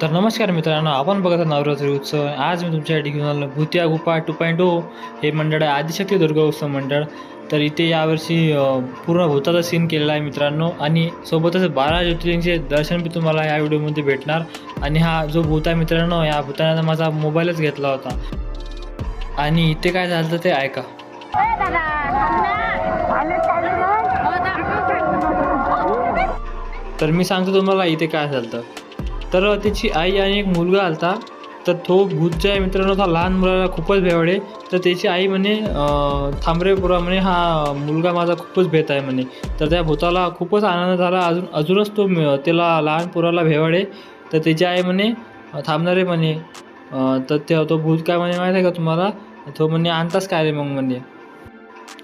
तर नमस्कार मित्रांनो आपण बघत आहात नवरात्री उत्सव. आज मी तुमच्यासाठी घेऊन आलो भूतिया गुफा टू पॉईंट ओ हे मंडळ आहे आदिशक्ती दुर्गा उत्सव मंडळ. तर इथे यावर्षी पूर्ण भूताचा सीन केलेला आहे मित्रांनो. आणि सोबतच बारा ज्योतिर्लिंगचे दर्शन बी तुम्हाला या व्हिडिओमध्ये भेटणार. आणि हा जो भूत आहे मित्रांनो या भूताने माझा मोबाईलच घेतला होता. आणि इथे काय झालं ते ऐका. तर मी सांगतो तुम्हाला इथे काय झालं. तर त्याची आई आणि एक मुलगा आलता. तर तो भूतच्या मित्रांनो था लहान मुलाला खूपच भेवडे. तर त्याची आई म्हणे थांबरेपुरा थांबरे म्हणे हा मुलगा माझा खूपच भेत आहे म्हणे. तर त्या भूताला खूपच आनंद झाला. अजून अजूनच तो त्याला लहान पोराला भेवाडे. तर त्याची आई म्हणे थांबणारे म्हणे. तर ते तो भूत काय म्हणे माहीत आहे का तुम्हाला? तो म्हणे आणताच काय रे मग म्हणे.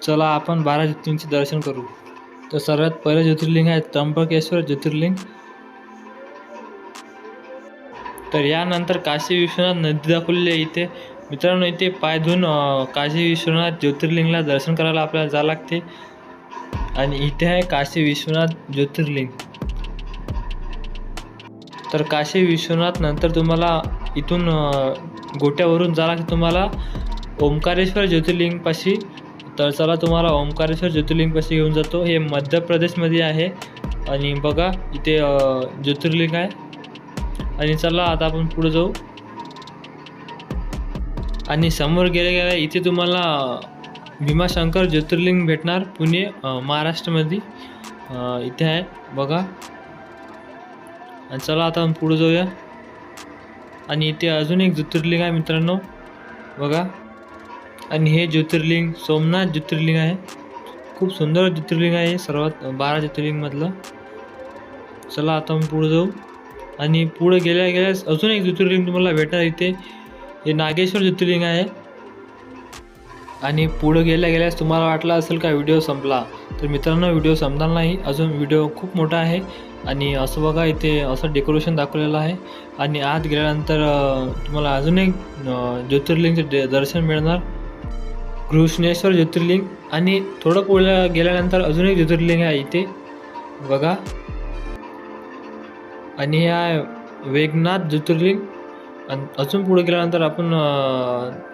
चला आपण बारा ज्योतिर्लिंगचे दर्शन करू. तर सर्वात पहिलं ज्योतिर्लिंग आहे त्र्यंबकेश्वर ज्योतिर्लिंग. तर यानंतर काशी विश्वनाथ नदी दाखवलेली आहे इथे. मित्रांनो इथे पाय धुवून काशी विश्वनाथ ज्योतिर्लिंगला दर्शन करायला आपल्याला जावं लागते. आणि इथे आहे काशी विश्वनाथ ज्योतिर्लिंग. तर काशी विश्वनाथ नंतर तुम्हाला इथून गोट्यावरून जावं लागते तुम्हाला ओंकारेश्वर ज्योतिर्लिंगपाशी. तर चला तुम्हाला ओंकारेश्वर ज्योतिर्लिंगपाशी घेऊन जातो. हे मध्य प्रदेशमध्ये आहे. आणि बघा इथे ज्योतिर्लिंग आहे. आणि चला आता आपण पुढे जाऊ. आणि समोर गेल्या गेल्या इथे तुम्हाला भीमाशंकर ज्योतिर्लिंग भेटणार पुणे महाराष्ट्रामध्ये. इथे आहे बघा. आणि चला आता आपण पुढे जाऊया. आणि इथे अजून एक ज्योतिर्लिंग आहे मित्रांनो बघा. आणि हे ज्योतिर्लिंग सोमनाथ ज्योतिर्लिंग आहे. खूप सुंदर ज्योतिर्लिंग आहे सर्वात बारा ज्योतिर्लिंगमधलं. चला आता आपण पुढे जाऊ. आणि पुढे गेल्या गेल्यास अजून एक ज्योतिर्लिंग तुम्हाला भेटणार इथे. हे नागेश्वर ज्योतिर्लिंग आहे. आणि पुढे गेल्या गेल्यास तुम्हाला वाटलं असेल का व्हिडिओ संपला? तर मित्रांनो व्हिडिओ संपणार नाही. अजून व्हिडिओ खूप मोठा आहे. आणि असं बघा इथे असं डेकोरेशन दाखवलेलं आहे. आणि आत गेल्यानंतर तुम्हाला अजून एक ज्योतिर्लिंगचे दर्शन मिळणार. कृष्णेश्वर ज्योतिर्लिंग. आणि थोडं पुढे गेल्यानंतर अजून एक ज्योतिर्लिंग आहे इथे. बघा. आणि ह्या वेगनाथ ज्योतिर्लिंग आणि अजून पुढे गेल्यानंतर आपण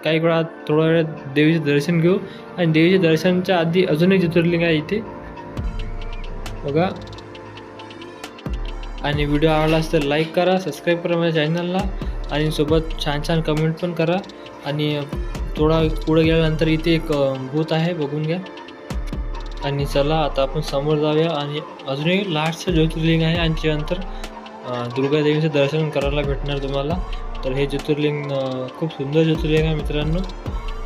काही वेळा थोड्या वेळात देवीचे दर्शन घेऊ. आणि देवीचे दर्शनच्या आधी अजून एक ज्योतिर्लिंग आहे इथे. बघा. आणि व्हिडिओ आवडला असेल तर लाईक करा सबस्क्राईब करा माझ्या चॅनलला. आणि सोबत छान छान कमेंट पण करा. आणि थोडा पुढे गेल्यानंतर इथे एक भूत आहे बघून घ्या. आणि चला आता आपण समोर जाऊया. आणि अजून एक लास्टचं ज्योतिर्लिंग आहे आणि त्यानंतर दुर्गादेवीचं दर्शन करायला भेटणार तुम्हाला. तर हे ज्योतिर्लिंग खूप सुंदर ज्योतिर्लिंग आहे मित्रांनो.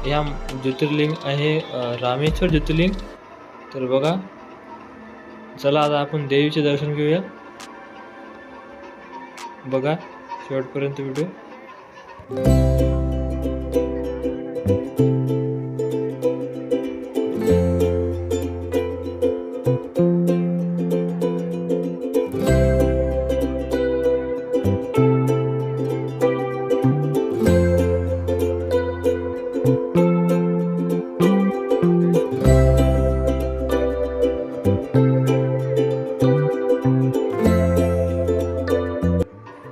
ह्या ज्योतिर्लिंग आहे रामेश्वर ज्योतिर्लिंग. तर बघा चला आता आपण देवीचे दर्शन घेऊया. बघा शेवटपर्यंत व्हिडिओ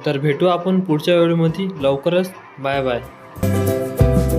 तर भेटू आपण पुढच्या व्हिडिओमध्ये. लवकरच. Bye bye.